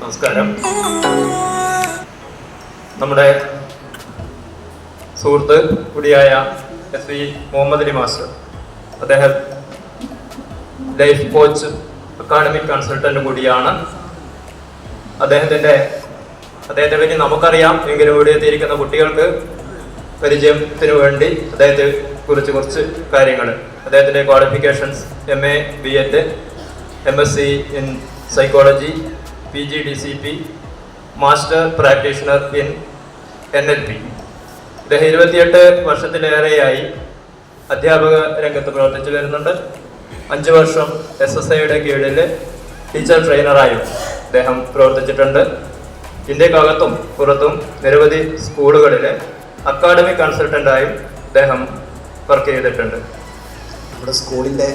നമസ്കാരം. നമ്മുടെ സുഹൃത്ത് കൂടിയായ S V Muhammad Ali master. അദ്ദേഹം ലൈഫ് കോച്ച് അക്കാഡമിക് കൺസൾട്ടന്റ് കൂടിയാണ്. അദ്ദേഹത്തിന്റെ അദ്ദേഹത്തെ പറ്റി നമുക്കറിയാം. എങ്കിലും ഇവിടെ എത്തിയിരിക്കുന്ന കുട്ടികൾക്ക് പരിചയത്തിന് വേണ്ടി അദ്ദേഹത്തെ കുറിച്ച് കുറച്ച് കാര്യങ്ങൾ അദ്ദേഹത്തിന്റെ qualifications M A B Ed M S C in psychology P G D C P master practitioner in N L P ഇദ്ദേഹം ഇരുപത്തിയെട്ട് വർഷത്തിലേറെയായി അധ്യാപക രംഗത്ത് പ്രവർത്തിച്ചു വരുന്നുണ്ട്. അഞ്ച് വർഷം എസ് എസ് ഐയുടെ കീഴിൽ ടീച്ചർ ട്രെയിനറായും അദ്ദേഹം പ്രവർത്തിച്ചിട്ടുണ്ട്. ഇന്ത്യക്കകത്തും പുറത്തും നിരവധി സ്കൂളുകളിൽ അക്കാഡമിക് കൺസൾട്ടന്റായും അദ്ദേഹം വർക്ക് ചെയ്തിട്ടുണ്ട്. നമ്മുടെ സ്കൂളിന്റെ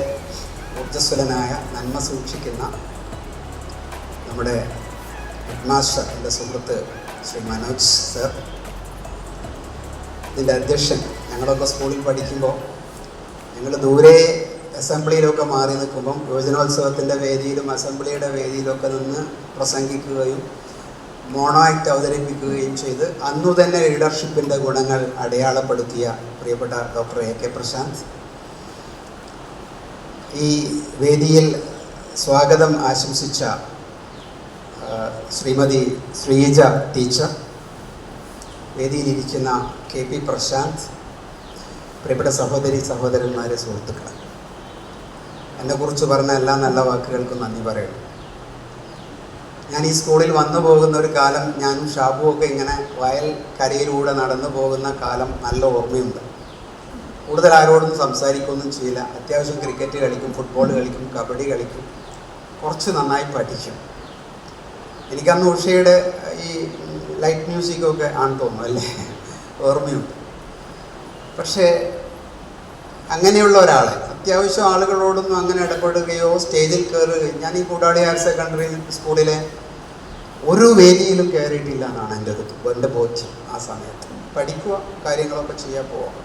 ഊർജസ്വലനായ നന്മ സൂക്ഷിക്കുന്ന നമ്മുടെ ഹെഡ് മാസ്റ്റർ എന്റെ സുഹൃത്ത് ശ്രീ മനോജ് സർ ഇതിന്റെ അധ്യക്ഷൻ ഞങ്ങളൊക്കെ സ്കൂളിൽ പഠിക്കുമ്പോൾ ഞങ്ങൾ ദൂരെ അസംബ്ലിയിലൊക്കെ മാറി നിൽക്കുമ്പം യുവജനോത്സവത്തിന്റെ വേദിയിലും അസംബ്ലിയുടെ വേദിയിലൊക്കെ നിന്ന് പ്രസംഗിക്കുകയും മോണോ ആക്ട് അവതരിപ്പിക്കുകയും ചെയ്ത് അന്നു തന്നെ ലീഡർഷിപ്പിന്റെ ഗുണങ്ങൾ അടയാളപ്പെടുത്തിയ പ്രിയപ്പെട്ട ഡോക്ടർ എ കെ പ്രശാന്ത്. ഈ വേദിയിൽ സ്വാഗതം ആശംസിച്ച ശ്രീമതി ശ്രീജ ടീച്ചർ വേദിയിലിരിക്കുന്ന കെ പി പ്രശാന്ത് പ്രിയപ്പെട്ട സഹോദരി സഹോദരന്മാരെ സുഹൃത്തുക്കൾ എന്നെക്കുറിച്ച് പറഞ്ഞ എല്ലാ നല്ല വാക്കുകൾക്കും നന്ദി പറയുന്നു. ഞാൻ ഈ സ്കൂളിൽ വന്നു പോകുന്ന ഒരു കാലം ഞാനും ഷാബുവും ഒക്കെ ഇങ്ങനെ വയൽ കരയിലൂടെ നടന്നു പോകുന്ന കാലം നല്ല ഓർമ്മയുണ്ട്. കൂടുതൽ ആരോടൊന്നും സംസാരിക്കുകയൊന്നും ചെയ്യില്ല. അത്യാവശ്യം ക്രിക്കറ്റ് കളിക്കും ഫുട്ബോൾ കളിക്കും കബഡി കളിക്കും. കുറച്ച് നന്നായി പഠിക്കും. എനിക്കന്ന് ഉഷയുടെ ഈ ലൈറ്റ് മ്യൂസിക്കൊക്കെ ആണ് തോന്നുന്നു അല്ലേ? ഓർമ്മയുണ്ട്. പക്ഷേ അങ്ങനെയുള്ള ഒരാളെ അത്യാവശ്യം ആളുകളോടൊന്നും അങ്ങനെ ഇടപെടുകയോ സ്റ്റേജിൽ കയറുകയോ ഞാൻ ഈ കൂടാളി ഹയർ സെക്കൻഡറി സ്കൂളിലെ ഒരു വേദിയിലും കയറിയിട്ടില്ല എന്നാണ് എന്റെ അടുത്ത് എന്റെ ബോധ്യം ആ സമയത്ത്. പഠിക്കുക കാര്യങ്ങളൊക്കെ ചെയ്യാൻ പോവാം.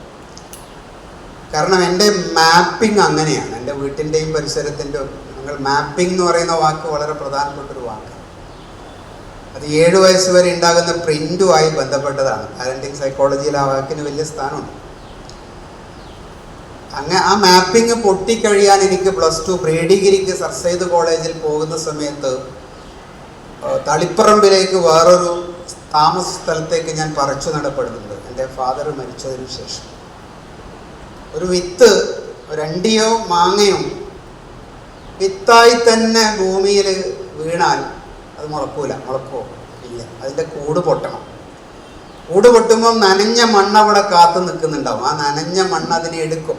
കാരണം എന്റെ മാപ്പിംഗ് അങ്ങനെയാണ്. എന്റെ വീട്ടിന്റെയും പരിസരത്തിന്റെ നിങ്ങൾ മാപ്പിംഗ് എന്ന് പറയുന്ന വാക്ക് വളരെ പ്രധാനപ്പെട്ട ഒരു വാക്കാണ് അത് ഏഴ് വയസ്സ് വരെ ഉണ്ടാകുന്ന പ്രിന്റുമായി ബന്ധപ്പെട്ടതാണ്. പാരന്റിങ് സൈക്കോളജിയിൽ ആ വാക്കിന് വലിയ സ്ഥാനമുണ്ട്. അങ്ങനെ ആ മാപ്പിംഗ് പൊട്ടിക്കഴിയാൻ എനിക്ക് പ്ലസ് ടു പ്രീ ഡിഗ്രിക്ക് സർ സെയ്ദ് കോളേജിൽ പോകുന്ന സമയത്ത് തളിപ്പറമ്പിലേക്ക് വേറൊരു താമസ സ്ഥലത്തേക്ക് ഞാൻ പറിച്ചു നടപ്പെടുന്നുണ്ട്. എന്റെ ഫാദർ മരിച്ചതിന് ശേഷം. ഒരു വിത്ത് രണ്ടിയോ മാങ്ങയോ വിത്തായി തന്നെ ഭൂമിയിൽ വീണാൽ അത് മുളക്കൂല മുളക്കോ? ഇല്ല. അതിന്റെ കൂട് പൊട്ടണം. കൂട് പൊട്ടുമ്പോൾ നനഞ്ഞ മണ്ണ് അവിടെ കാത്തു നിൽക്കുന്നുണ്ടാവും. ആ നനഞ്ഞ മണ്ണ് അതിനെ എടുക്കും.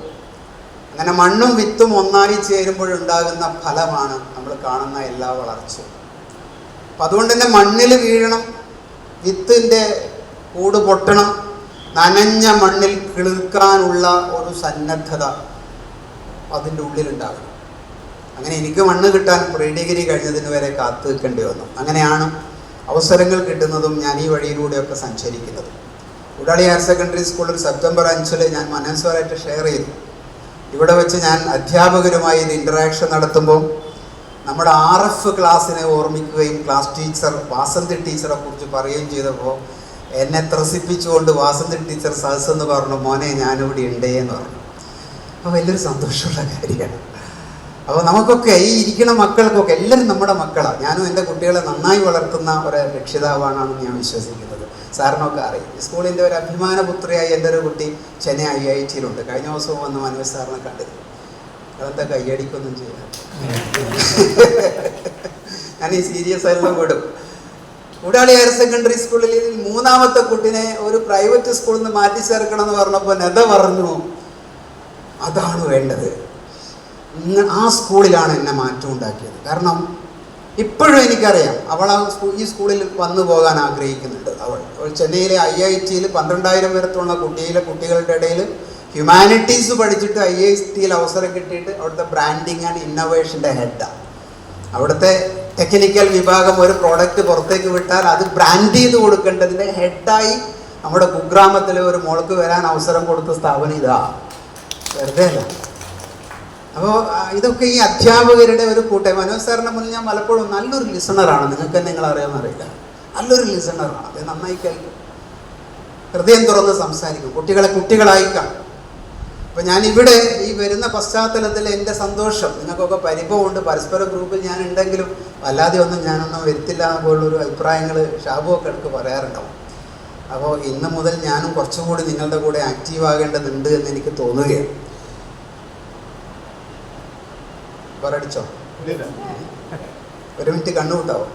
അങ്ങനെ മണ്ണും വിത്തും ഒന്നായി ചേരുമ്പോഴുണ്ടാകുന്ന ഫലമാണ് നമ്മൾ കാണുന്ന എല്ലാ വളർച്ചയും. അപ്പം അതുകൊണ്ട് തന്നെ മണ്ണിൽ വീഴണം വിത്തിന്റെ കൂട് പൊട്ടണം നനഞ്ഞ മണ്ണിൽ കിളിർക്കാനുള്ള ഒരു സന്നദ്ധത അതിന്റെ ഉള്ളിലുണ്ടാകണം. അങ്ങനെ എനിക്ക് മണ്ണ് കിട്ടാൻ പ്രീഡിഗ്രി കഴിഞ്ഞതിന് വരെ കാത്തു നിൽക്കേണ്ടി വന്നു. അങ്ങനെയാണ് അവസരങ്ങൾ കിട്ടുന്നതും ഞാൻ ഈ വഴിയിലൂടെയൊക്കെ സഞ്ചരിക്കുന്നത്. ഉടാളി ഹയർ സെക്കൻഡറി സ്കൂളിൽ സെപ്റ്റംബർ അഞ്ചിൽ ഞാൻ മനസ്സുമായിട്ട് ഷെയർ ചെയ്തു. ഇവിടെ വെച്ച് ഞാൻ അധ്യാപകരുമായി ഇത് നടത്തുമ്പോൾ നമ്മുടെ ആർ എഫ് ക്ലാസ്സിനെ ഓർമ്മിക്കുകയും ക്ലാസ് ടീച്ചർ വാസന്തി ടീച്ചറെ കുറിച്ച് പറയുകയും ചെയ്തപ്പോൾ എന്നെ ത്രസിപ്പിച്ചുകൊണ്ട് വാസന്തി ടീച്ചർ സഹസ് എന്ന് പറഞ്ഞു മോനെ ഞാനിവിടെ ഉണ്ടേ എന്ന് പറഞ്ഞു. അപ്പോൾ വലിയൊരു സന്തോഷമുള്ള കാര്യമാണ്. അപ്പോൾ നമുക്കൊക്കെ ഈ ഇരിക്കുന്ന മക്കൾക്കൊക്കെ എല്ലാവരും നമ്മുടെ മക്കളാണ് ഞാനും എന്റെ കുട്ടികളെ നന്നായി വളർത്തുന്ന ഒരു രക്ഷിതാവാണെന്ന് ഞാൻ വിശ്വസിക്കുന്നത്. സാറിനൊക്കെ അറിയും. സ്കൂളിന്റെ ഒരു അഭിമാന പുത്രിയായി എന്റെ ഒരു കുട്ടി ചെന്നൈ ഐ ഐ ടിയിലുണ്ട്. കഴിഞ്ഞ ദിവസവും വന്ന് മനോജ് സാറിനെ കണ്ടിരുന്നു. അതെന്താ കയ്യടിക്കൊന്നും ചെയ്യാം ഞാൻ ഈ സീരിയസ് എല്ലാം വിടും. കൂടാളി ഹയർ സെക്കൻഡറി സ്കൂളിൽ മൂന്നാമത്തെ കുട്ടിനെ ഒരു പ്രൈവറ്റ് സ്കൂളിൽ നിന്ന് മാറ്റി ചേർക്കണം എന്ന് പറഞ്ഞപ്പോൾ നെത പറഞ്ഞു അതാണ് വേണ്ടത്. ആ സ്കൂളിലാണ് എന്നെ മാറ്റം ഉണ്ടാക്കിയത്. കാരണം ഇപ്പോഴും എനിക്കറിയാം അവൾ ആ ഈ സ്കൂളിൽ വന്നു പോകാൻ ആഗ്രഹിക്കുന്നുണ്ട്. അവൾ ചെന്നൈയിലെ ഐ ഐ ടിയിൽ പന്ത്രണ്ടായിരം പേരത്തുള്ള കുട്ടിയിലെ കുട്ടികളുടെ ഇടയിൽ ഹ്യൂമാനിറ്റീസ് പഠിച്ചിട്ട് ഐ ഐ ടിയിൽ അവസരം കിട്ടിയിട്ട് അവിടുത്തെ ബ്രാൻഡിങ് ആൻഡ് ഇന്നോവേഷന്റെ ഹെഡാണ് അവിടുത്തെ ടെക്നിക്കൽ വിഭാഗം ഒരു പ്രോഡക്റ്റ് പുറത്തേക്ക് വിട്ടാൽ അത് ബ്രാൻഡ് ചെയ്ത് കൊടുക്കേണ്ടതിന്റെ ഹെഡായി നമ്മുടെ കുഗ്രാമത്തിലെ ഒരു മോൾക്ക് വരാൻ അവസരം കൊടുത്ത സ്ഥാപനം ഇതാ. വെറുതെ അല്ല. അപ്പോൾ ഇതൊക്കെ ഈ അധ്യാപകരുടെ ഒരു കൂട്ടം മനോജ് സാറിന്റെ മുന്നിൽ ഞാൻ പലപ്പോഴും നല്ലൊരു ലിസണറാണ് നിങ്ങൾക്ക് നിങ്ങൾ അറിയാമെന്നറിയില്ല നല്ലൊരു ലിസണറാണ് അത് നന്നായി കേൾക്കും. ഹൃദയം തുറന്ന് സംസാരിക്കും. കുട്ടികളെ കുട്ടികളായി കാണും. അപ്പം ഞാൻ ഇവിടെ ഈ വരുന്ന പശ്ചാത്തലത്തിൽ എന്റെ സന്തോഷം നിങ്ങൾക്കൊക്കെ പരിഭവമുണ്ട് പരസ്പര ഗ്രൂപ്പിൽ ഞാൻ ഉണ്ടെങ്കിലും അല്ലാതെ ഒന്നും ഞാനൊന്നും വരുത്തില്ല പോലുള്ളൊരു അഭിപ്രായങ്ങൾ ഷാബുവൊക്കെ എടുക്ക് പറയാറുണ്ടാവും. അപ്പോൾ ഇന്ന് മുതൽ ഞാനും കുറച്ചുകൂടി നിങ്ങളുടെ കൂടെ ആക്റ്റീവ് ആകേണ്ടതുണ്ട് എന്ന് എനിക്ക് തോന്നുകയാണ്. പറടിച്ചോ ഒരു മിനിറ്റ് കണ്ണുകൂട്ടാവോ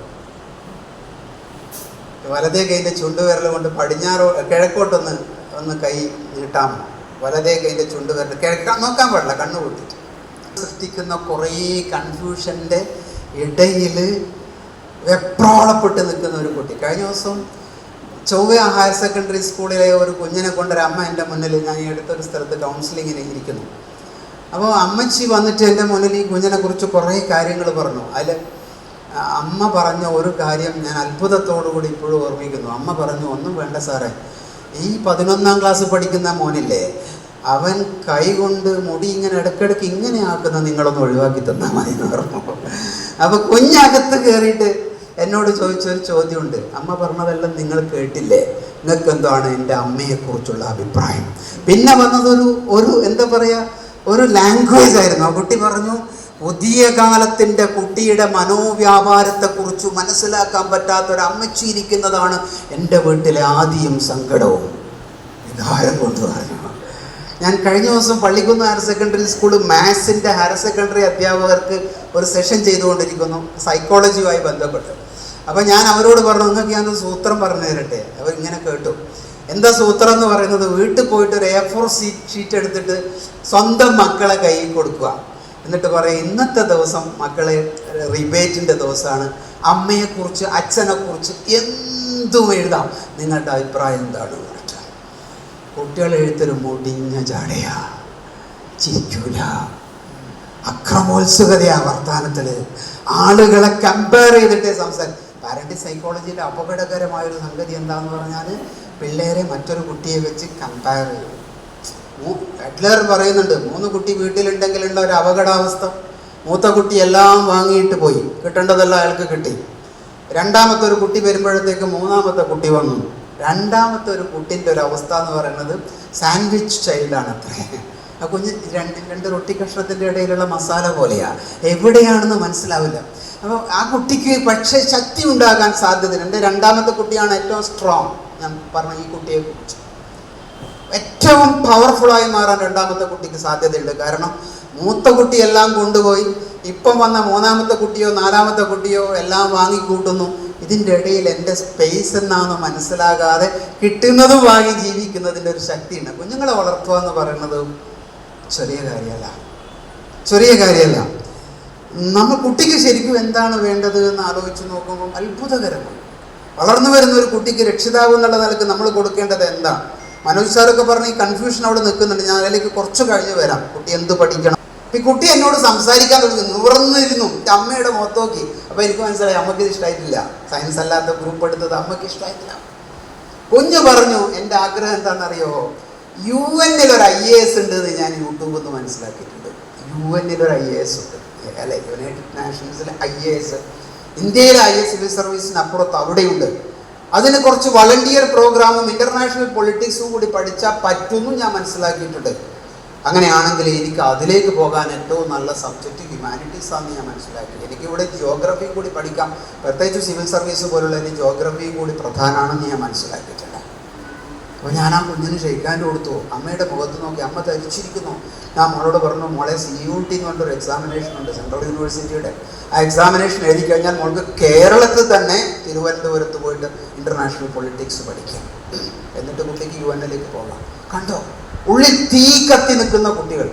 വലതേ കൈന്റെ ചുണ്ടുവിരൽ കൊണ്ട് പടിഞ്ഞാറോ കിഴക്കോട്ടൊന്ന് ഒന്ന് കൈ നീട്ടാമോ? വലതേ കൈന്റെ ചുണ്ടുവിരൽ കിഴക്കാൻ നോക്കാൻ പാടില്ല കണ്ണു കൂട്ടിട്ട് സൃഷ്ടിക്കുന്ന കുറേ കൺഫ്യൂഷന്റെ ഇടയിൽ വെപ്രാളപ്പെട്ട് നിൽക്കുന്ന ഒരു കുട്ടി. കഴിഞ്ഞ ദിവസം ചൊവ്വ ഹയർ സെക്കൻഡറി സ്കൂളിലെ ഒരു കുഞ്ഞിനെ കൊണ്ടൊരു അമ്മ എന്റെ മുന്നിൽ ഞാൻ ഈ അടുത്തൊരു സ്ഥലത്ത് കൗൺസിലിങ്ങിന് ഇരിക്കുന്നു. അപ്പോൾ അമ്മച്ചി വന്നിട്ട് എന്റെ മുന്നിൽ ഈ കുഞ്ഞിനെ കുറിച്ച് കുറേ കാര്യങ്ങൾ പറഞ്ഞു. അതിൽ അമ്മ പറഞ്ഞ ഒരു കാര്യം ഞാൻ അത്ഭുതത്തോടു കൂടി ഇപ്പോഴും ഓർമ്മിക്കുന്നു. അമ്മ പറഞ്ഞു ഒന്നും വേണ്ട സാറേ. ഈ പതിനൊന്നാം ക്ലാസ് പഠിക്കുന്ന മോനില്ലേ അവൻ കൈകൊണ്ട് മുടി ഇങ്ങനെ ഇടയ്ക്കിടയ്ക്ക് ഇങ്ങനെ ആക്കുന്ന നിങ്ങളൊന്ന് ഒഴിവാക്കി തന്നാൽ മതി എന്ന് പറഞ്ഞു. അപ്പോൾ കുഞ്ഞകത്ത് കയറിയിട്ട് എന്നോട് ചോദിച്ചൊരു ചോദ്യമുണ്ട്. അമ്മ പറഞ്ഞതെല്ലാം നിങ്ങൾ കേട്ടില്ലേ? നിങ്ങൾക്ക് എന്താണ് എന്റെ അമ്മയെക്കുറിച്ചുള്ള അഭിപ്രായം? പിന്നെ വന്നതൊരു ഒരു എന്താ പറയുക ഒരു ലാംഗ്വേജ് ആയിരുന്നു. ആ കുട്ടി പറഞ്ഞു പുതിയ കാലത്തിന്റെ കുട്ടിയുടെ മനോവ്യാപാരത്തെക്കുറിച്ച് മനസ്സിലാക്കാൻ പറ്റാത്ത ഒരു അമ്മച്ചി ഇരിക്കുന്നതാണ് എന്റെ വീട്ടിലെ ആദ്യം സങ്കടവും. വികാരം കൊണ്ട് പറഞ്ഞു ഞാൻ കഴിഞ്ഞ ദിവസം പള്ളിക്കുന്ന് ഹയർ സെക്കൻഡറി സ്കൂൾ മാത്സിന്റെ ഹയർ സെക്കൻഡറി അധ്യാപകർക്ക് ഒരു സെഷൻ ചെയ്തുകൊണ്ടിരിക്കുന്നു സൈക്കോളജിയുമായി ബന്ധപ്പെട്ട്. അപ്പോൾ ഞാൻ അവരോട് പറഞ്ഞു നിങ്ങൾക്ക് ഞാൻ സൂത്രം പറഞ്ഞു തരട്ടെ? അവർ ഇങ്ങനെ കേട്ടു. എന്താ സൂത്രം എന്ന് പറയുന്നത്? വീട്ടിൽ പോയിട്ട് ഒരു എ ഫോർ ഷീറ്റ് എടുത്തിട്ട് സ്വന്തം മക്കളെ കയ്യിൽ കൊടുക്കുക. എന്നിട്ട് പറയും ഇന്നത്തെ ദിവസം മക്കളെ റിബേറ്റിന്റെ ദിവസമാണ്. അമ്മയെക്കുറിച്ച് അച്ഛനെക്കുറിച്ച് എന്തും എഴുതാം. നിങ്ങളുടെ അഭിപ്രായം എന്താണ്? കുട്ടികൾ എഴുത്തൊരു മുടിഞ്ഞ ജാടയാ ചിരിക്കൂല. അക്രമോത്സുകതയാ വർത്തമാനത്തിൽ ആളുകളെ കമ്പയർ ചെയ്തിട്ടേ സംസാരം പാരന്റ് സൈക്കോളജിയിലെ അപകടകരമായൊരു സംഗതി എന്താന്ന് പറഞ്ഞാൽ പിള്ളേരെ മറ്റൊരു കുട്ടിയെ വെച്ച് കമ്പയർ ചെയ്യും. ഹെറ്റ്ലർ പറയുന്നുണ്ട് മൂന്ന് കുട്ടി വീട്ടിലുണ്ടെങ്കിലുള്ള ഒരു അപകടാവസ്ഥ. മൂത്ത കുട്ടി എല്ലാം വാങ്ങിയിട്ട് പോയി. കിട്ടേണ്ടതെല്ലാം അയാൾക്ക് കിട്ടി. രണ്ടാമത്തെ ഒരു കുട്ടി വരുമ്പോഴത്തേക്ക് മൂന്നാമത്തെ കുട്ടി വന്നു. രണ്ടാമത്തെ ഒരു കുട്ടിന്റെ ഒരു അവസ്ഥ എന്ന് പറയുന്നത് സാൻഡ്വിച്ച് ചൈൽഡാണ് അത്രേ. ആ കുഞ്ഞ് രണ്ട് രണ്ട് റൊട്ടി കഷ്ണത്തിന്റെ ഇടയിലുള്ള മസാല പോലെയാണ് എവിടെയാണെന്ന് മനസ്സിലാവില്ല. അപ്പോൾ ആ കുട്ടിക്ക് പക്ഷേ ശക്തി ഉണ്ടാകാൻ സാധ്യതയുണ്ട്. രണ്ടാമത്തെ കുട്ടിയാണ് ഏറ്റവും സ്ട്രോങ് ഞാൻ പറഞ്ഞ ഈ കുട്ടിയെ കുറിച്ച്. ഏറ്റവും പവർഫുള്ളായി മാറാൻ രണ്ടാമത്തെ കുട്ടിക്ക് സാധ്യതയുണ്ട്. കാരണം മൂത്ത കുട്ടി എല്ലാം കൊണ്ടുപോയി ഇപ്പം വന്ന മൂന്നാമത്തെ കുട്ടിയോ നാലാമത്തെ കുട്ടിയോ എല്ലാം വാങ്ങിക്കൂട്ടുന്നു. ഇതിന്റെ ഇടയിൽ എന്റെ സ്പേസ് എന്നാണ് മനസ്സിലാകാതെ കിട്ടുന്നതും വാങ്ങി ജീവിക്കുന്നതിന്റെ ഒരു ശക്തിയുണ്ട്. കുഞ്ഞുങ്ങളെ വളർത്തുക എന്ന് പറയുന്നത് ചെറിയ കാര്യമല്ല. ചെറിയ കാര്യമല്ല. നമ്മൾ കുട്ടിക്ക് ശരിക്കും എന്താണ് വേണ്ടത് എന്ന് ആലോചിച്ച് നോക്കുമ്പോൾ അത്ഭുതകരമാണ്. വളർന്നു വരുന്ന ഒരു കുട്ടിക്ക് രക്ഷിതാവ് എന്നുള്ള നിലയ്ക്ക് നമ്മൾ കൊടുക്കേണ്ടത് എന്താണ് മനോജ് സാറൊക്കെ പറഞ്ഞ് ഈ കൺഫ്യൂഷൻ അവിടെ നിൽക്കുന്നുണ്ട്. ഞാൻ അതിലേക്ക് കുറച്ച് കഴിഞ്ഞ് വരാം. കുട്ടി എന്ത് പഠിക്കണം? ഈ കുട്ടി എന്നോട് സംസാരിക്കാൻ തുടങ്ങി. നിവർന്നിരുന്നു. എന്റെ അമ്മയുടെ മുഖത്ത് നോക്കി. അപ്പോൾ എനിക്ക് മനസ്സിലായി അമ്മയ്ക്ക് ഇത് ഇഷ്ടമായിട്ടില്ല സയൻസ് അല്ലാത്ത ഗ്രൂപ്പ് എടുത്തത് അമ്മയ്ക്ക് ഇഷ്ടമായിട്ടില്ല കുഞ്ഞു പറഞ്ഞു എന്റെ ആഗ്രഹം എന്താണെന്നറിയോ? യു എന്നിൽ ഒരു ഐ എ എസ് ഉണ്ട് എന്ന് ഞാൻ യൂട്യൂബിൽ നിന്ന് മനസ്സിലാക്കിയിട്ടുണ്ട്. യു എന്നിൽ ഒരു ഐ എ എസ് ഉണ്ട്. അല്ലെ യുണൈറ്റഡ് നാഷൻസിലെ ഐ എ എസ് ഇന്ത്യയിലെ ഐ എസ് സിവിൽ സർവീസിന് അപ്പുറത്ത് അവിടെയുണ്ട്. അതിന് കുറച്ച് വളണ്ടിയർ പ്രോഗ്രാമും ഇന്റർനാഷണൽ പൊളിറ്റിക്സും കൂടി പഠിച്ചാൽ പറ്റുമെന്നും ഞാൻ മനസ്സിലാക്കിയിട്ടുണ്ട്. അങ്ങനെയാണെങ്കിൽ എനിക്ക് അതിലേക്ക് പോകാൻ ഏറ്റവും നല്ല സബ്ജക്റ്റ് ഹ്യൂമാനിറ്റീസ് ആണെന്ന് ഞാൻ മനസ്സിലാക്കി. എനിക്ക് ഇവിടെ ജിയോഗ്രഫി കൂടി പഠിക്കാം. പ്രത്യേകിച്ച് സിവിൽ സർവീസ് പോലുള്ളതിന് ജിയോഗ്രഫിയും കൂടി പ്രധാനമാണെന്ന് ഞാൻ മനസ്സിലാക്കിയിട്ടുണ്ട്. അപ്പോൾ ഞാൻ ആ കുഞ്ഞിന് ഷെയ്ക്കാന്റെ കൊടുത്തു. അമ്മയുടെ മുഖത്ത് നോക്കി അമ്മ ധരിച്ചിരിക്കുന്നു. ഞാൻ മോളോട് പറഞ്ഞു മോളെ സി യു ടി എന്ന് പറഞ്ഞൊരു എക്സാമിനേഷൻ ഉണ്ട് സെൻട്രൽ യൂണിവേഴ്സിറ്റിയുടെ ആ എക്സാമിനേഷൻ എഴുതി കഴിഞ്ഞാൽ മോൾക്ക് കേരളത്തിൽ തന്നെ തിരുവനന്തപുരത്ത് പോയിട്ട് ഇന്റർനാഷണൽ പൊളിറ്റിക്സ് പഠിക്കാം എന്നിട്ട് കുട്ടിക്ക് യു എന്നിലേക്ക് പോകാം. കണ്ടോ? ഉള്ളിൽ തീ കത്തി നിൽക്കുന്ന കുട്ടികൾ.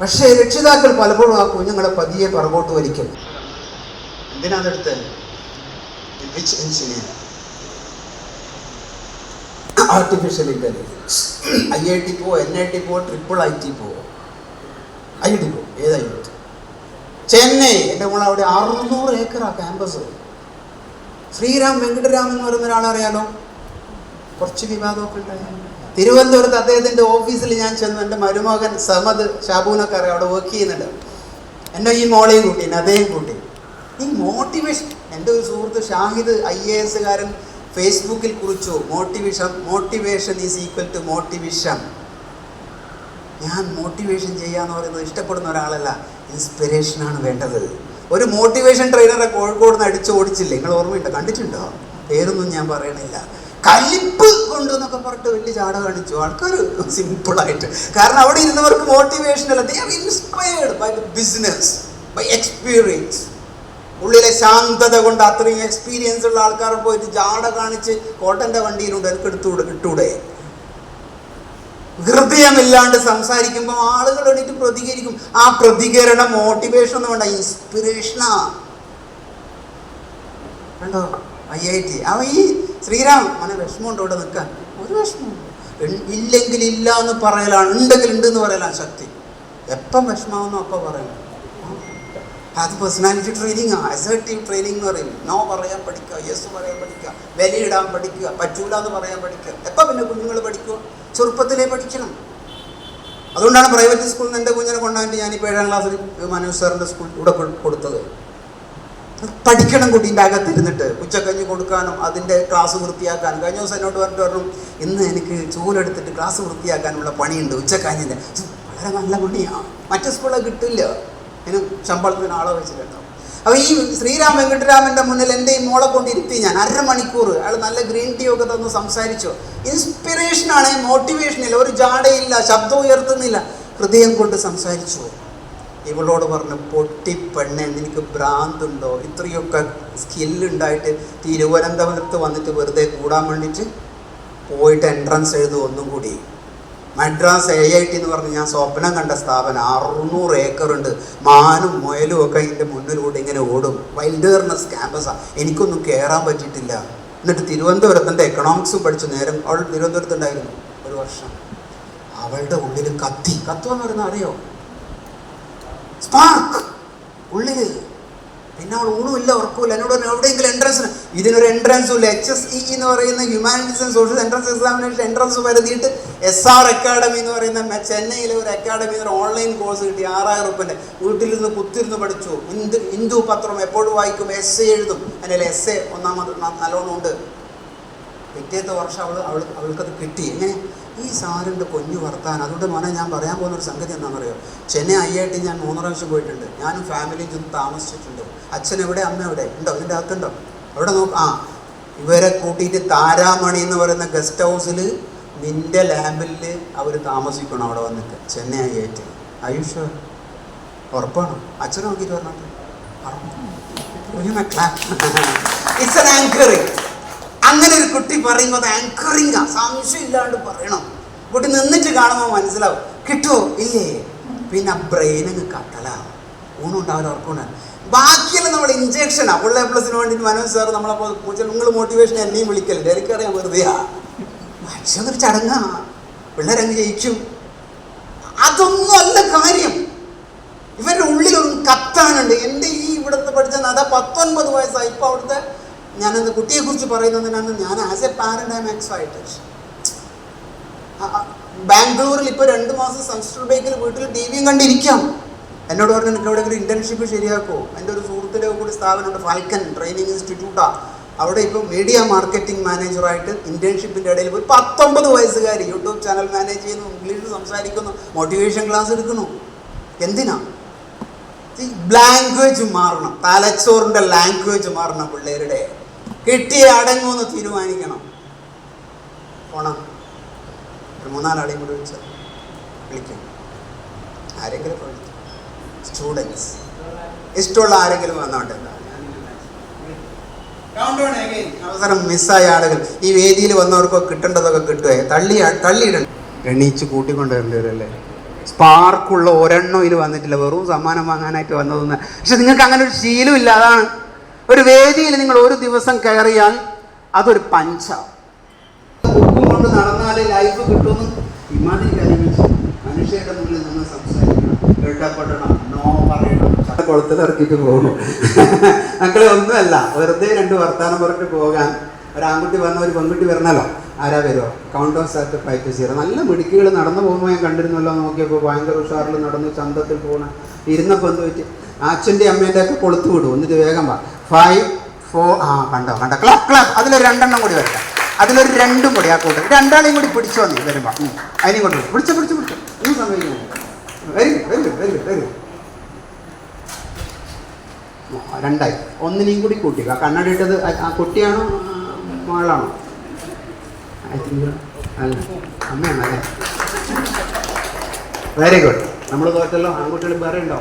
പക്ഷേ രക്ഷിതാക്കൾ പലപ്പോഴും ആ കുഞ്ഞുങ്ങളെ പതിയെ പുറകോട്ട് വലിക്കും. എന്തിനാണെടുത്ത്? Which engineer artificial intelligence I I T പോ എൻ ഐ ടി പോ ട്രിപ്പിൾ ഐ ടി പോ ഐ ടി പോ ഏത് ചെന്നൈ. എന്റെ മോളെ അവിടെ അറുന്നൂറ് ഏക്കറാണ് ക്യാമ്പസ് ശ്രീറാം വെങ്കടരാം എന്ന് പറയുന്ന ഒരാളെ അറിയാലോ? കുറച്ച് വിവാദമൊക്കെ ഉണ്ടായിരുന്നു തിരുവനന്തപുരത്ത് അദ്ദേഹത്തിന്റെ ഓഫീസിൽ ഞാൻ ചെന്ന്. എന്റെ മരുമകൻ സമദ് ഷാബൂനൊക്കെ അറിയാം. അവിടെ വർക്ക് ചെയ്യുന്നുണ്ട്. എന്നെ ഈ മോളെയും കൂട്ടി അദ്ദേഹം കൂട്ടി. ഈ മോട്ടിവേഷൻ എന്റെ ഒരു സുഹൃത്ത് ഷാഹിദ് ഐ എ എസുകാരൻ ഫേസ്ബുക്കിൽ കുറിച്ചു. Motivation motivation is equal to motivation ഞാൻ മോട്ടിവേഷൻ ചെയ്യാന്ന് പറയുന്നത് ഇഷ്ടപ്പെടുന്ന ഒരാളല്ല. ഇൻസ്പിറേഷനാണ് വേണ്ടത്. ഒരു മോട്ടിവേഷൻ ട്രെയിനറെ കോഴിക്കോട് നിന്ന് അടിച്ച് ഓടിച്ചില്ലേ? നിങ്ങൾ ഓർമ്മയുണ്ട്? കണ്ടിട്ടുണ്ടോ? പേരൊന്നും ഞാൻ പറയണില്ല. കലിപ്പ് കൊണ്ട് എന്നൊക്കെ പറഞ്ഞിട്ട് വലിയ ചാട കാണിച്ചു. ആൾക്കാർ സിമ്പിളായിട്ട് കാരണം അവിടെ ഇരുന്നവർക്ക് മോട്ടിവേഷൻ അല്ല. They are inspired by the business by experience ഉള്ളിലെ ശാന്തത കൊണ്ട് അത്രയും എക്സ്പീരിയൻസ് ഉള്ള ആൾക്കാർ പോയിട്ട് ജാട കാണിച്ച് കോട്ടന്റെ വണ്ടിയിലുണ്ട്. എനിക്ക് എടുത്തുകൂടെ കിട്ടൂടെ ഹൃദയമില്ലാണ്ട് സംസാരിക്കുമ്പോൾ ആളുകൾ എണീറ്റ് പ്രതികരിക്കും. ആ പ്രതികരണം മോട്ടിവേഷൻ ഒന്നും വേണ്ട ഇൻസ്പിറേഷനാ കണ്ടോ? ഐ ഐ ടി അവ ഈ ശ്രീരാം അവനെ ഉണ്ടോ ഇവിടെ നിൽക്കാൻ. ഒരു വിഷമം ഇല്ലെങ്കിൽ ഇല്ല എന്ന് പറയലാണ്. ഉണ്ടെങ്കിൽ ഉണ്ട് എന്ന് പറയലാണ് ശക്തി. എപ്പം വിഷമാവെന്നോ അപ്പം പറയണം. അത് പേഴ്സണാലിറ്റി ട്രെയിനിങ് അസേർട്ടീവ് ട്രെയിനിങ് എന്ന് പറയും. നോ പറയാൻ പഠിക്കുക യെസ് പറയാൻ പഠിക്കുക വിലയിടാൻ പഠിക്കുക പറ്റൂല എന്ന് പറയാൻ പഠിക്കുക. എപ്പോൾ പിന്നെ കുഞ്ഞുങ്ങൾ പഠിക്കുക ചെറുപ്പത്തിലേ പഠിക്കണം. അതുകൊണ്ടാണ് പ്രൈവറ്റ് സ്കൂളിൽ നിന്ന് എന്റെ കുഞ്ഞിനെ കൊണ്ടുപോയിട്ട് ഞാനിപ്പോൾ ഏഴാം ക്ലാസ്സിൽ മനോജ് സാറിന്റെ സ്കൂൾ ഇവിടെ കൊടുത്തത്. പഠിക്കണം കുട്ടീന്റെ അകത്തിരുന്നിട്ട്. ഉച്ചക്കഞ്ഞ് കൊടുക്കാനും അതിന്റെ ക്ലാസ് വൃത്തിയാക്കാനും. കഴിഞ്ഞ ദിവസം എന്നോട് പറഞ്ഞിട്ട് പറഞ്ഞു ഇന്ന് എനിക്ക് ചൂലെടുത്തിട്ട് ക്ലാസ് വൃത്തിയാക്കാനുള്ള പണിയുണ്ട്. ഉച്ചക്കഞ്ഞിന്റെ വളരെ നല്ല പണിയാണ് മറ്റു സ്കൂളിൽ കിട്ടില്ല. അതിന് ശമ്പളത്തിന് ആളെ വെച്ചിട്ടുണ്ടാവും അപ്പോൾ ഈ ശ്രീരാം വെങ്കട്ടരാമന്റെ മുന്നിൽ എന്റെ ഈ മോളെ കൊണ്ടിരുത്തി ഞാൻ അരമണിക്കൂർ. അയാൾ നല്ല ഗ്രീൻ ടീ ഒക്കെ തന്ന് സംസാരിച്ചു. ഇൻസ്പിറേഷനാണ് മോട്ടിവേഷനില്ല ഒരു ജാടയില്ല ശബ്ദം ഉയർത്തുന്നില്ല. ഹൃദയം കൊണ്ട് സംസാരിച്ചു. ഇവളോട് പറഞ്ഞു പൊട്ടി പെണ്ണെ നിനക്ക് ഭ്രാന്തുണ്ടോ? ഇത്രയൊക്കെ സ്കില്ലുണ്ടായിട്ട് തിരുവനന്തപുരത്ത് വന്നിട്ട് വെറുതെ കൂടാൻ വേണ്ടിയിട്ട് പോയിട്ട് എൻട്രൻസ് എഴുതും ഒന്നും കൂടി. മദ്രാസ് എ ഐ ടി എന്ന് പറഞ്ഞ് ഞാൻ സ്വപ്നം കണ്ട സ്ഥാപനം അറുന്നൂറ് ഏക്കറുണ്ട്. മാനും മുയലും ഒക്കെ ഇതിന്റെ മുന്നിലൂടെ ഇങ്ങനെ ഓടും. വൈൽഡേർനെസ് ക്യാമ്പസാണ് എനിക്കൊന്നും കയറാൻ പറ്റിയിട്ടില്ല. എന്നിട്ട് തിരുവനന്തപുരത്തിന്റെ എക്കണോമിക്സും പഠിച്ചു നേരം. അവൾ തിരുവനന്തപുരത്ത് ഉണ്ടായിരുന്നു ഒരു വർഷം. അവളുടെ ഉള്ളിൽ കത്തി. കത്തുവെന്ന് പറയുന്നത് അറിയോ? സ്പാർക്ക് ഉള്ളിൽ പിന്നെ അവൾ ഊണുമില്ല ഉറക്കമില്ല എന്നോട് പറഞ്ഞു, എവിടെയെങ്കിലും എൻട്രൻസ് ഇതിനൊരു എൻട്രൻസും ഇല്ല. എച്ച് എസ് ഇ എന്ന് പറയുന്ന humanities and social entrance examination entrance വരുത്തിയിട്ട് എസ് ആർ അക്കാഡമി എന്ന് പറയുന്ന ചെന്നൈയിലെ ഒരു അക്കാഡമി ഒരു ഓൺലൈൻ കോഴ്സ് കിട്ടി. ആറായിരം റുപ്യന്റെ വീട്ടിലിരുന്ന് കുത്തിരുന്ന് പഠിച്ചു. ഹിന്ദു ഹിന്ദു പത്രം എപ്പോഴും വായിക്കും? എസ് എ എഴുതും. അല്ലെങ്കിൽ എസ് എ ഒന്നാമത് നല്ലോണം ഉണ്ട്. പിറ്റേത്തെ വർഷം അവൾ അവൾ അവൾക്കത് കിട്ടി. എങ്ങനെ? ഈ സാറിന്റെ കുഞ്ഞു വർത്താൻ? അതുകൊണ്ട് മോനെ ഞാൻ പറയാൻ പോകുന്ന ഒരു സംഗതി എന്താണെന്നറിയോ? ചെന്നൈ ഐ ഐ ടി ഞാൻ മൂന്ന് പ്രാവശ്യം പോയിട്ടുണ്ട്. ഞാനും ഫാമിലിയും ചെന്ന് താമസിച്ചിട്ടുണ്ട്. അച്ഛൻ എവിടെ? അമ്മ എവിടെ? ഉണ്ടോ? ഇതിന്റെ അകത്തുണ്ടോ? അവിടെ നോക്ക്. ആ ഇവരെ കൂട്ടിയിട്ട് താരാമണി എന്ന് പറയുന്ന ഗസ്റ്റ് ഹൗസിൽ നിന്റെ ലാബിൽ അവർ താമസിക്കണം അവിടെ വന്നിട്ട്. Chennai I I T. Ayush ഉറപ്പാണോ? അച്ഛൻ നോക്കിയിട്ട് പറഞ്ഞിട്ട് ഇറ്റ്സ് ആൻ ആങ്കറിങ് അങ്ങനെ ഒരു കുട്ടി പറയുമ്പോൾ അത് സംശയം ഇല്ലാണ്ട് പറയണം. കുട്ടി നിന്നിട്ട് കാണുമ്പോൾ മനസ്സിലാവും. കിട്ടുമോ ഇല്ലേ. പിന്നെ ബ്രെയിൻ അങ്ങ് കത്തലാവും ഊണുണ്ടാവില്ല ഉറപ്പുണ്ടാവും ബാക്കിയെല്ലാം നമ്മൾ ഇഞ്ചക്ഷനാ ഫുൾ പ്ലസിന് വേണ്ടിയിട്ട് മനോജ് സാർ നമ്മളപ്പോൾ നിങ്ങൾ മോട്ടിവേഷൻ എന്നെയും വിളിക്കലുണ്ട്. എനിക്കറിയാം വെറുതെയാ. പക്ഷെ അതൊരു ചടങ്ങാ പിള്ളേരങ്ങ് ജയിച്ചു അതൊന്നും അല്ല കാര്യം. ഇവരുടെ ഉള്ളിലൊന്നും കത്താനുണ്ട്. എന്റെ ഈ ഇവിടുത്തെ പഠിച്ച അതാ പത്തൊൻപത് വയസ്സായി ഇപ്പോൾ അവിടുത്തെ ഞാനത് കുട്ടിയെക്കുറിച്ച് പറയുന്നതിനാണ് ഞാൻ as a parent am excited ബാംഗ്ലൂരിൽ ഇപ്പോൾ രണ്ട് മാസം സെമസ്റ്റർ ബ്രേക്കിൽ വീട്ടിൽ ടി വിയും കണ്ടിരിക്കാം. എന്നോട് പറഞ്ഞു എനിക്ക് എവിടെയെങ്കിലും ഇന്റേൺഷിപ്പ് ശരിയാക്കുമോ എന്റെ ഒരു സുഹൃത്തിന്റെ കൂടി സ്ഥാപനമുണ്ട് ഫാൽക്കൻ ട്രെയിനിങ് ഇൻസ്റ്റിറ്റ്യൂട്ടാ അവിടെ ഇപ്പോൾ മീഡിയ മാർക്കറ്റിംഗ് മാനേജറായിട്ട് ഇന്റേൺഷിപ്പിന്റെ ഇടയിൽ പോയി പത്തൊമ്പത് വയസ്സുകാരി യൂട്യൂബ് ചാനൽ മാനേജ് ചെയ്യുന്നു ഇംഗ്ലീഷിൽ സംസാരിക്കുന്നു മോട്ടിവേഷൻ ക്ലാസ് എടുക്കുന്നു. എന്തിനാ? ലാംഗ്വേജ് മാറണം തലച്ചോറിന്റെ ലാംഗ്വേജ് മാറണം പിള്ളേരുടെ. കിട്ടിയ അടങ്ങുമെന്ന് തീരുമാനിക്കണം. പോണം. ഒരു മൂന്നാലാളെയും കൂടി വിളിച്ച വിളിക്കും. ആരെങ്കിലും വിളിക്കും സ്റ്റുഡൻസ് ഇഷ്ടമുള്ള ആരെങ്കിലും വന്നോട്ടെ. അവസരം മിസ്സായ ആളുകൾ. ഈ വേദിയിൽ വന്നവർക്കോ കിട്ടേണ്ടതൊക്കെ കിട്ടുക തള്ളി തള്ളിയിടണം എണീച്ച് കൂട്ടിക്കൊണ്ടുവരേണ്ടവരല്ലേ സ്പാർക്കുള്ള ഒരെണ്ണം ഇത് വന്നിട്ടില്ല. വെറും സമ്മാനം വാങ്ങാനായിട്ട് വന്നതെന്ന്. പക്ഷെ നിങ്ങൾക്ക് അങ്ങനെ ഒരു ശീലം ഇല്ല അതാണ് ഒരു വേദിയിൽ നിങ്ങൾ ഒരു ദിവസം കയറിയാൽ അതൊരു പഞ്ച. ഉപ്പും കൊണ്ട് നടന്നാലേ ലൈഫ് കിട്ടുമെന്ന് ഇമാതിരി കാര്യങ്ങൾ മനുഷ്യരുടെ മുന്നിൽ നിന്ന് സംസാരിക്കണം. ഇടപെടണം നോ പറയണം. കുളത്തിൽ ഇറക്കിയിട്ട് പോകുന്നു മക്കളെ ഒന്നുമല്ല. വെറുതെ രണ്ട് വർത്താനം പറഞ്ഞിട്ട് പോകാൻ. ഒരു ആൺകുട്ടി വന്ന ഒരു പെൺകുട്ടി വരണല്ലോ. ആരാ വരുമോ count of SAT five two zero നല്ല മിടുക്കികൾ നടന്നു പോകുമ്പോൾ ഞാൻ കണ്ടിരുന്നല്ലോ നോക്കിയപ്പോൾ ഭയങ്കര ഉഷാറിൽ നടന്ന് ചന്തത്തിൽ പോകണം ഇരുന്നപ്പോൾ എന്ത് പറ്റി? അച്ഛന്റെ അമ്മേന്റെ ഒക്കെ കൊളുത്തു വിടും. എന്നിട്ട് വേഗം വാ. ഫൈവ് ഫോർ ആ കണ്ടോ കണ്ടോ. ക്ലാസ് ക്ലാസ് അതിലൊരു രണ്ടെണ്ണം കൂടി വരട്ടെ. അതിലൊരു രണ്ടും കൂടി ആ കൂട്ടം. രണ്ടാളെയും കൂടി പിടിച്ചോ നീ വരുമ്പോൾ അതിനെയും കൊണ്ട് പിടിച്ചു പിടിച്ചു പിടിച്ചു. ഒന്നും സംഭവിക്കുന്നു വെരി വരും വരും രണ്ടായി. ഒന്നിനെയും കൂടി കൂട്ടിക്കുക കണ്ണട ഇട്ടത് ആ- കുട്ടിയാണോ മകളാണോ അല്ല അമ്മയാണ് അല്ലേ? വെരി ഗുഡ് നമ്മൾ തോറ്റല്ലോ ആൺകുട്ടികൾ വേറെ ഉണ്ടോ